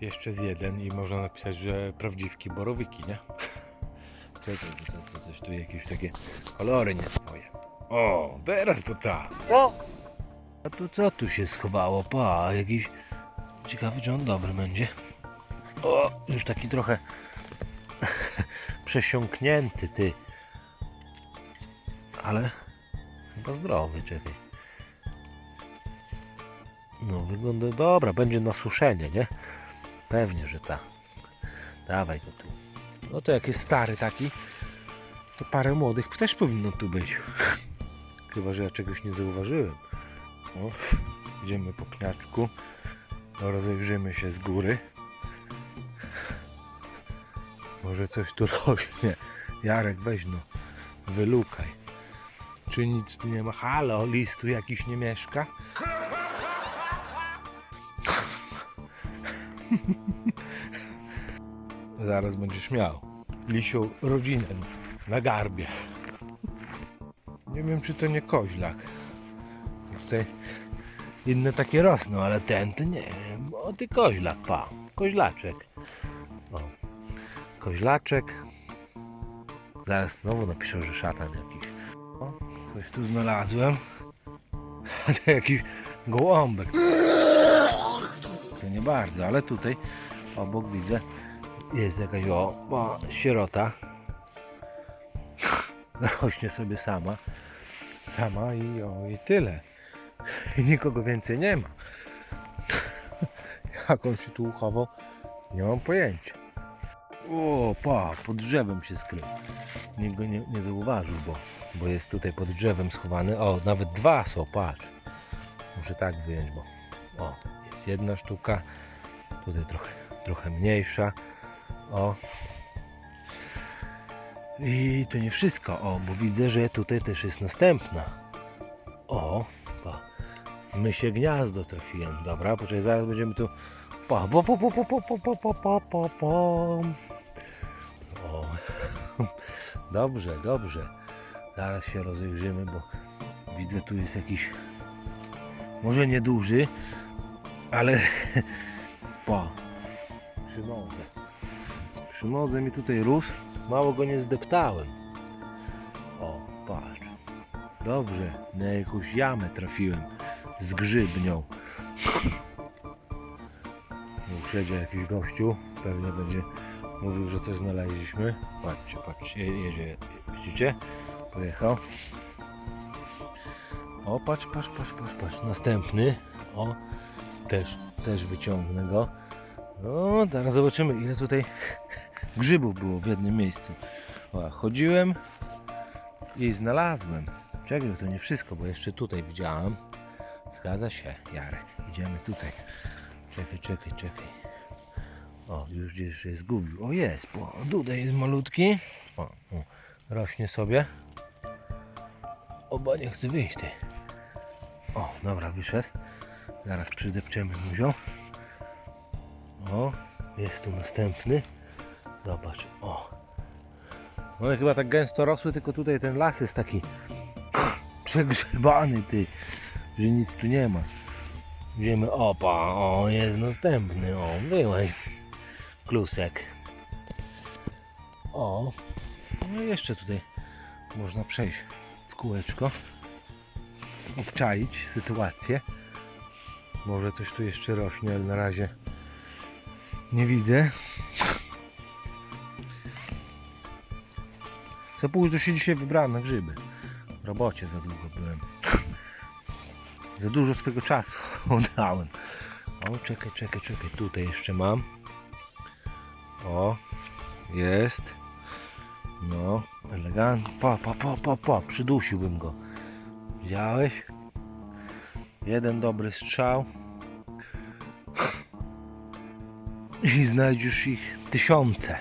Jeszcze z jeden i można napisać, że prawdziwki borowyki, nie? Czekaj, to, to, to coś tu jakieś takie kolory nie swoje. O, teraz to ta. O! A tu co tu się schowało? Pa, jakiś ciekawy, czy on dobry będzie. O, już taki trochę przesiąknięty, ty. Ale chyba zdrowy, czekaj. No, wygląda dobra, będzie na suszenie, nie? Pewnie, że tak. Dawaj go tu. No to jak jest stary taki, to parę młodych też powinno tu być. Chyba, że ja czegoś nie zauważyłem. O, idziemy po pniaczku. No, rozejrzymy się z góry. Może coś tu rośnie. Jarek, weź no, wylukaj. Czy nic tu nie ma? Halo, lis tu jakiś nie mieszka? Zaraz będziesz miał. Lisiu rodzinę na garbie. Nie wiem, czy to nie koźlak. Tutaj inne takie rosną, ale ten to nie. O, ty koźlak, pa. Koźlaczek. O. Koźlaczek. Zaraz znowu napiszę, że szatan jakiś. O, coś tu znalazłem. To jakiś gołąbek. To nie bardzo, ale tutaj obok widzę jest jakaś o, o sierota. Rośnie sobie sama. Sama i o i tyle. I nikogo więcej nie ma. Jak on się tu uchował, nie mam pojęcia. O, pa, pod drzewem się skrył. Nikt go nie, nie zauważył, bo, bo jest tutaj pod drzewem schowany. O, nawet dwa są, patrz. Muszę tak wyjąć, bo o, jest jedna sztuka. Tutaj trochę, trochę mniejsza. O. I to nie wszystko, o, bo widzę, że tutaj też jest następna. O, pa. My się gniazdo trafiłem. Dobra, poczekaj, zaraz będziemy tu. Pa, po, po, po, po, po, po, po, po, po, po. O. Dobrze, dobrze. Zaraz się rozejrzymy, bo widzę tu jest jakiś. Może nieduży, ale. Pa. Przy nodze. Przy nodze mi tutaj rósł. Mało go nie zdeptałem. O, patrz. Dobrze, na jakąś jamę trafiłem z grzybnią. Uprzedzie jakiś gościu, pewnie będzie mówił, że coś znaleźliśmy. Patrzcie, patrzcie, je- jedzie, widzicie? Pojechał. O, patrz, patrz, patrz, patrz, patrz. Następny. O, też, też wyciągnę go. No, teraz zobaczymy, ile tutaj grzybów było w jednym miejscu. O, chodziłem i znalazłem. Czekaj, to nie wszystko, bo jeszcze tutaj widziałem. Zgadza się, Jarek. Idziemy tutaj. Czekaj, czekaj, czekaj. O, już gdzieś się zgubił. O, jest, bo tutaj jest malutki. O, o rośnie sobie. Oba nie chce wyjść, ty. O, dobra, wyszedł. Zaraz przydepczemy muzią. O, jest tu następny. Zobacz, o. One chyba tak gęsto rosły, tylko tutaj ten las jest taki przegrzebany, ty, że nic tu nie ma. Idziemy, opa, o, jest następny, o, byłeś. Klusek. O, no jeszcze tutaj można przejść w kółeczko, obczaić sytuację. Może coś tu jeszcze rośnie, ale na razie nie widzę. Co pół to się dzisiaj wybrałem na grzyby. W robocie za długo byłem. Za dużo swego czasu oddałem. O, czekaj, czekaj, czekaj. Tutaj jeszcze mam. O, jest. No, elegancko. Pa, pa, pa, pa, pa. Przydusiłbym go. Widziałeś? Jeden dobry strzał. I znajdziesz ich tysiące.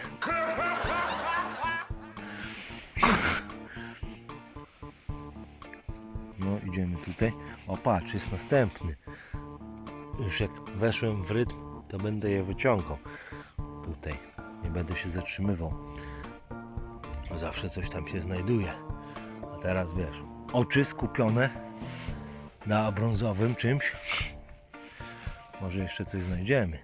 No, idziemy tutaj. O, patrz, jest następny. Już jak weszłem w rytm, to będę je wyciągał. Tutaj. Nie będę się zatrzymywał. Zawsze coś tam się znajduje. A teraz wiesz, oczy skupione na brązowym czymś. Może jeszcze coś znajdziemy.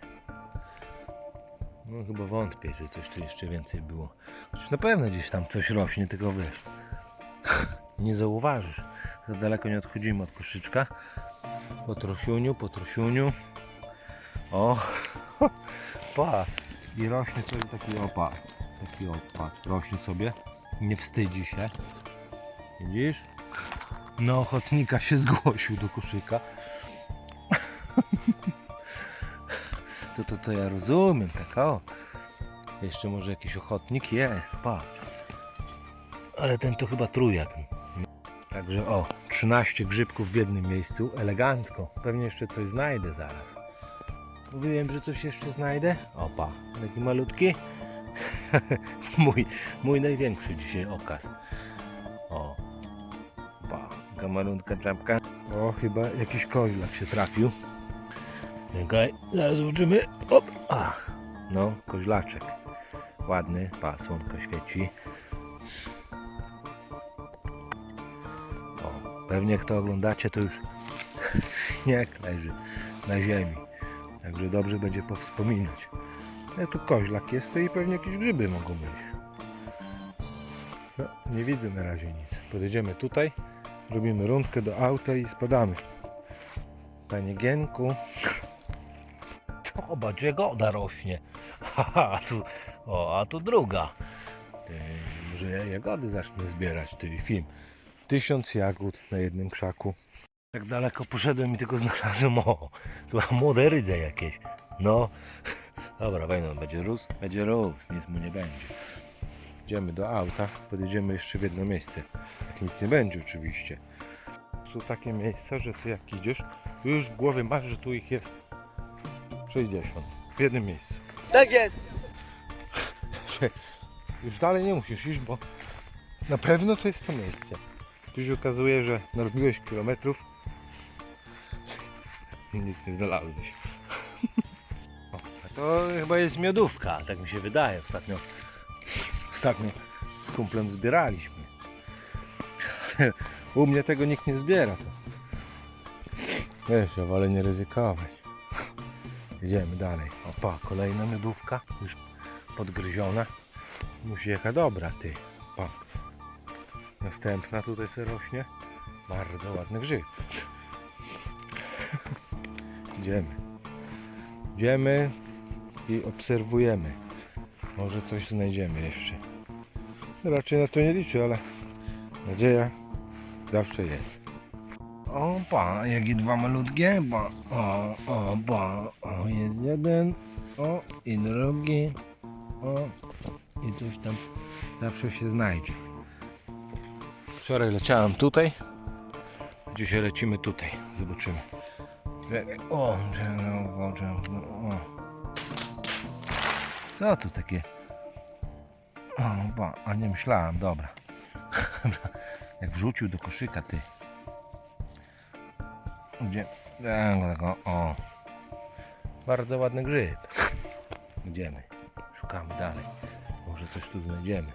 No chyba wątpię, że coś tu jeszcze więcej było. Chociaż na pewno gdzieś tam coś rośnie, tylko wiesz. Nie zauważysz. Za daleko nie odchodzimy od koszyczka. Po trosiuniu, po trosiuniu. O, pa. I rośnie sobie taki opa. Taki opa. Rośnie sobie. Nie wstydzi się. Widzisz? No ochotnika się zgłosił do koszyka. To to, to ja rozumiem, tak o. Jeszcze może jakiś ochotnik jest, patrz. Ale ten to chyba trójak. Także o, 13 grzybków w jednym miejscu, elegancko. Pewnie jeszcze coś znajdę zaraz. Mówiłem, że coś jeszcze znajdę. Opa, taki malutki. mój, mój największy dzisiaj okaz. Taka czapka. O, chyba jakiś koźlak się trafił. Czekaj, zaraz zobaczymy. Op, ach, no, koźlaczek. Ładny, pa, słonko świeci. O, pewnie jak to oglądacie, to już śnieg leży na ziemi. Także dobrze będzie powspominać. Ja tu koźlak jest to i pewnie jakieś grzyby mogą być. No, nie widzę na razie nic. Podjedziemy tutaj, robimy rundkę do auta i spadamy. Panie Gienku. Zobacz, jagoda rośnie. Haha, a tu, o, a tu druga. Ty, może ja jagody zacznę zbierać, ty film. Tysiąc jagód na jednym krzaku. Tak daleko poszedłem i tylko znalazłem, o, chyba młode rydze jakieś. No, dobra, będą, będzie rósł, będzie rósł, nic mu nie będzie. Idziemy do auta, podjedziemy jeszcze w jedno miejsce. Jak nic nie będzie oczywiście. Są takie miejsca, że ty jak idziesz, to już w głowie masz, że tu ich jest 60 w jednym miejscu. Tak jest. Już dalej nie musisz iść, bo na pewno to jest to miejsce. Tu się okazuje, że narobiłeś kilometrów i nic nie znalazłeś. O, a to chyba jest miodówka, tak mi się wydaje. Ostatnio, ostatnio z kumplem zbieraliśmy. U mnie tego nikt nie zbiera. To. Wiesz, wolę nie ryzykować. Jedziemy dalej. Opa, kolejna miodówka, już podgryziona. Musi jaka dobra, ty. Pa. Następna tutaj sobie rośnie. Bardzo ładny grzyb. Idziemy. Idziemy i obserwujemy. Może coś znajdziemy jeszcze. Raczej na to nie liczę, ale nadzieja zawsze jest. O, pa, jakie dwa malutkie, pa. O, o, pa. O, jest jeden. O, i drugi. O, i coś tam zawsze się znajdzie. Wczoraj leciałem tutaj, dzisiaj lecimy tutaj. Zobaczymy. O, no, o. Co to takie? O, ba, a nie myślałem, dobra. Jak wrzucił do koszyka, ty. Gdzie? Tego, o. Bardzo ładny grzyb. Idziemy. Szukamy dalej. Może coś tu znajdziemy.